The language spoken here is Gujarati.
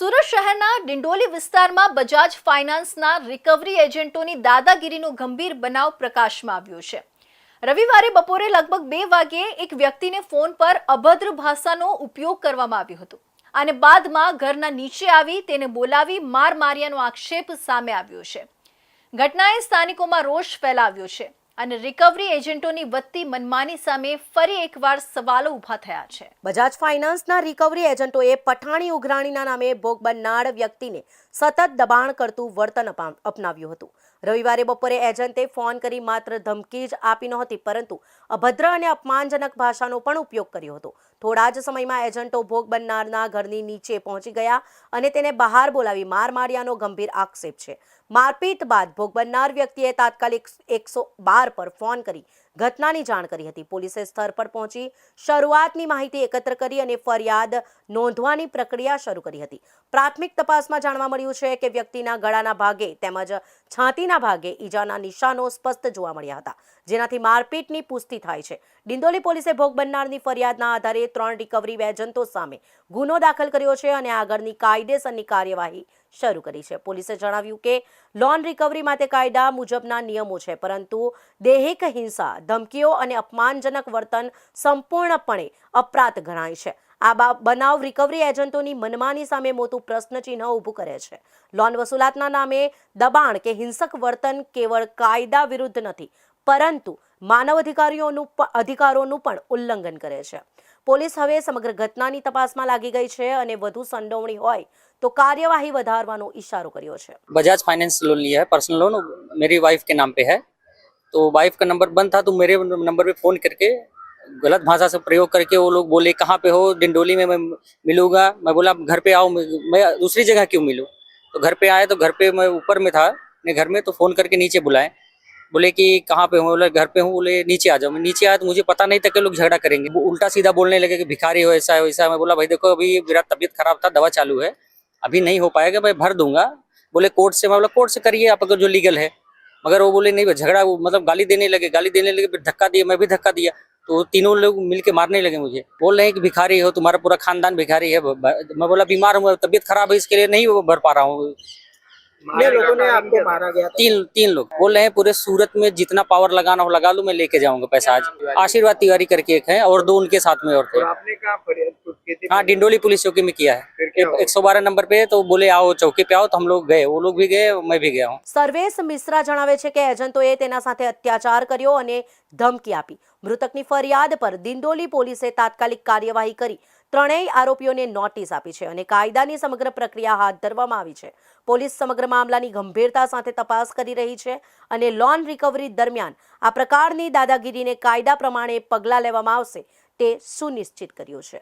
સુરત શહેરના ડિંડોલી વિસ્તારમાં બજાજ ફાઇનાન્સના રિકવરી એજન્ટોની દાદાગીરીનો ગંભીર બનાવ પ્રકાશમાં આવ્યો છે. રવિવારે બપોરે લગભગ બે વાગ્યે એક વ્યક્તિને ફોન પર અભદ્ર ભાષાનો ઉપયોગ કરવામાં આવ્યો હતો અને બાદમાં ઘરના નીચે આવી તેને બોલાવી માર માર્યાનો આક્ષેપ સામે આવ્યો છે. ઘટનાએ સ્થાનિકોમાં રોષ ફેલાવ્યો છે. અને રિકવરી એજન્ટોની વધતી મનમાની સામે ફરી એકવાર સવાલો ઊભા થયા છે. બજાજ ફાઇનાન્સના રિકવરી એજન્ટોએ પઠાણી ઉઘરાણીના નામે ભોગ બનનાર વ્યક્તિને સતત દબાણ કરતું વર્તન અપનાવ્યું હતું. રવિવારે બપોરે એજન્ટે ફોન કરી માત્ર ધમકી જ આપી નહોતી, પરંતુ અભદ્ર અને અપમાનજનક ભાષાનો પણ ઉપયોગ કર્યો હતો. થોડા જ સમયમાં એજન્ટો ભોગ બનનારના ઘરની નીચે પહોંચી ગયા અને તેને બહાર બોલાવી માર માર્યાનો ગંભીર આક્ષેપ છે. મારપીટ બાદ ભોગ બનનાર વ્યક્તિએ તાત્કાલિક એકસો બાર પર ફોન કરી ઘટનાની જાણ કરી હતી. પોલીસે સ્થળ પર પહોંચી શરૂઆતની માહિતી એકત્ર કરી અને ફરિયાદ નોંધવાની પ્રક્રિયા શરૂ કરી હતી. પ્રાથમિક તપાસમાં જાણવા મળ્યું છે કે વ્યક્તિના ગળાના ભાગે તેમજ છાતીના ભાગે ઈજાના નિશાનો સ્પષ્ટ જોવા મળ્યા હતા, જેનાથી મારપીટની પુષ્ટિ થાય છે. ડિંડોલી પોલીસે ભોગ બનનારની ફરિયાદના આધારે ત્રણ રિકવરી એજન્ટો સામે ગુનો દાખલ કર્યો છે અને આગળની કાયદેસરની કાર્યવાહી શરૂ કરી છે. પોલીસે જણાવ્યું કે, લોન રિકવરી માટે કાયદા મુજબના નિયમો છે, પરંતુ દૈહિક હિંસા ધમકીઓ અને અપમાનજનક વર્તન સંપૂર્ણપણે અપરાધ ગણાય છે. આ બનાવ રિકવરી એજન્ટોની મનમાની સામે મોટું પ્રશ્નચિહ્ન ઊભું કરે છે. લોન વસૂલાતના નામે દબાણ કે હિંસક વર્તન કેવળ કાયદા વિરુદ્ધ નથી, પરંતુ માનવ અધિકારીઓનું અધિકારોનું પણ ઉલ્લંઘન કરે છે. પોલીસ હવે સમગ્ર ઘટનાની તપાસમાં લાગી ગઈ છે અને વધુ સંડોવણી હોય તો કાર્યવાહી વધારવાનો ઇશારો કર્યો છે. બજાજ ફાઇનાન્સ લોન લિયા પર્સનલ લોન. મેરી વાઇફ કે નામ પે હૈ. तो वाइफ का नंबर बंद था तो मेरे नंबर पे फ़ोन करके गलत भाषा से प्रयोग करके वो लोग बोले, कहाँ पे हो? डिंडोली में मैं मिलूँगा। मैं बोला, घर पे आओ, मैं दूसरी जगह क्यों मिलूँ? तो घर पे आए तो घर पे मैं ऊपर में था, अपने घर में तो फ़ोन करके नीचे बुलाए। बोले कि, कहाँ पे हूँ? बोले, घर पे हूँ। बोले, नीचे आ जाओ। मैं, नीचे आया तो मुझे पता नहीं था कि लोग झगड़ा करेंगे। वो उल्टा सीधा बोलने लगे कि, भिखारी हो, ऐसा है, वैसा मैं बोला, भाई देखो, अभी मेरा तबीयत खराब था, दवा चालू है। अभी नहीं हो पाएगा, मैं भर दूँगा। बोले, कोर्ट से? मैं बोला, कोर्ट से करिए, आप अगर जो लीगल है। मगर वो बोले नहीं भाई झगड़ा वो मतलब गाली देने लगे गाली देने लगे फिर धक्का दिया मैं भी धक्का दिया। तो तीनों लोग मिलके मारने लगे मुझे। बोल रहे हैं कि भिखारी हो तुम्हारा पूरा खानदान भिखारी है मैं बोला बीमार हूँ तबीयत खराब है इसके लिए नहीं वो भर पा रहा हूँ। लोगों ने आपको मारा गया तीन तीन लोग। बोल रहे हैं पूरे सूरत में जितना पावर लगाना हो लगा लो मैं लेके जाऊँगा पैसा आज। आशीर्वाद तिवारी करके एक है और दो उनके साथ में और थे? हाँ डिंडोली पुलिस चौकी में किया है? एक सौ बारह नंबर पे तो बोले आओ चौकी पे आओ तो हम लोग गए वो लोग भी गए मैं भी गया हूँ સર્વેશ મિશ્રા જણાવે છે કે એજન્ટોએ તેના સાથે અત્યાચાર કર્યો અને ધમકી આપી મૃતકની ફરિયાદ પર દિંડોલી પોલીસે તાત્કાલિક કાર્યવાહી કરી ત્રણેય આરોપીઓને નોટિસ આપી છે અને કાયદાની સમગ્ર પ્રક્રિયા હાથ ધરવામાં આવી છે પોલીસ સમગ્ર મામલાની ગંભીરતા સાથે તપાસ કરી રહી છે અને લોન રિકવરી દરમિયાન આ પ્રકારની દાદાગીરીને કાયદા પ્રમાણે પગલાં લેવામાં આવશે તે સુનિશ્ચિત કર્યું છે